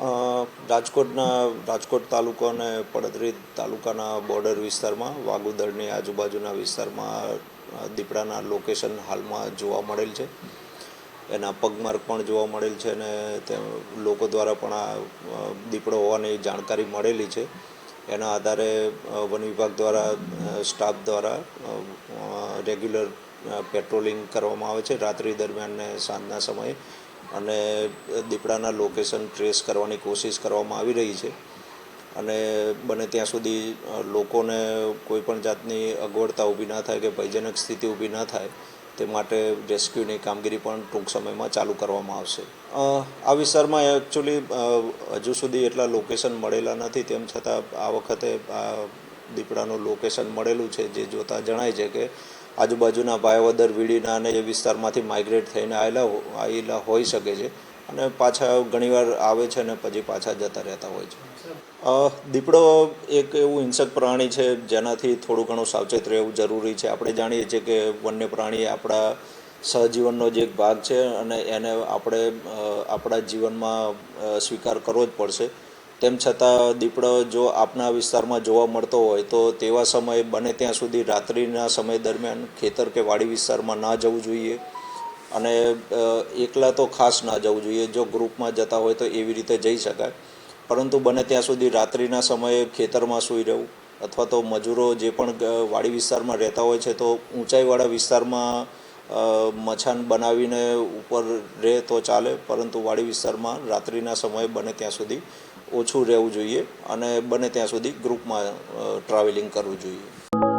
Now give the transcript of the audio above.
રાજકોટના, રાજકોટ તાલુકો અને પડદરી તાલુકાના બોર્ડર વિસ્તારમાં વાગુદળની આજુબાજુના વિસ્તારમાં દીપડાના લોકેશન હાલમાં જોવા મળેલ છે. એના પગમાર્ગ પણ જોવા મળેલ છે અને તે લોકો દ્વારા પણ આ દીપડો હોવાની જાણકારી મળેલી છે. એના આધારે વન વિભાગ દ્વારા સ્ટાફ દ્વારા રેગ્યુલર પેટ્રોલિંગ કરવામાં આવે છે. રાત્રિ દરમિયાન ને સાંજના સમયે અને દીપડાના લોકેશન ટ્રેસ કરવાની કોશિશ કરવામાં આવી રહી છે. અને બને ત્યાં સુધી લોકોને કોઈપણ જાતની અગવડતા ઊભી ના થાય કે ભયજનક સ્થિતિ ઊભી ના થાય, તે માટે રેસ્ક્યુની કામગીરી પણ ટૂંક સમયમાં ચાલુ કરવામાં આવશે. આ વિસ્તારમાં એકચ્યુઅલી હજુ સુધી એટલા લોકેશન મળેલા નથી, તેમ છતાં આ વખતે દીપડાનું લોકેશન મળેલું છે, જે જોતાં જણાય છે કે આજુબાજુના ભાયાવદર વીડીના અને એ વિસ્તારમાંથી માઇગ્રેટ થઈને આવેલા આવેલા હોઈ શકે છે અને પાછા ઘણીવાર આવે છે અને પછી પાછા જતા રહેતા હોય છે. દીપડો એક એવું હિંસક પ્રાણી છે જેનાથી થોડું ઘણું સાવચેત રહેવું જરૂરી છે. આપણે જાણીએ છીએ કે વન્ય પ્રાણી આપણા સહજીવનનો જ એક ભાગ છે અને એને આપણે આપણા જીવનમાં સ્વીકાર કરવો જ પડશે. તેમ છતાં દીપડો જો આપના વિસ્તારમાં જોવા મળતો હોય તો તેવા સમયે બને ત્યાં સુધી રાત્રિના સમય દરમિયાન ખેતર કે વાડી વિસ્તારમાં ના જવું જોઈએ અને એકલા તો ખાસ ના જવું જોઈએ. જો ગ્રુપમાં જતા હોય તો એવી રીતે જઈ શકાય. પરંતુ બને ત્યાં સુધી રાત્રિના સમયે ખેતરમાં સૂઈ રહેવું અથવા તો મજૂરો જે પણ વાડી વિસ્તારમાં રહેતા હોય છે તો ઊંચાઈવાળા વિસ્તારમાં મચાન બનાવીને ઉપર રહે તો ચાલે, પરંતુ વાડી વિસ્તારમાં રાત્રિના સમયે બને ત્યાં સુધી ઓછું રહેવું જોઈએ અને બને ત્યાં સુધી ગ્રુપમાં ટ્રાવેલિંગ કરવું જોઈએ.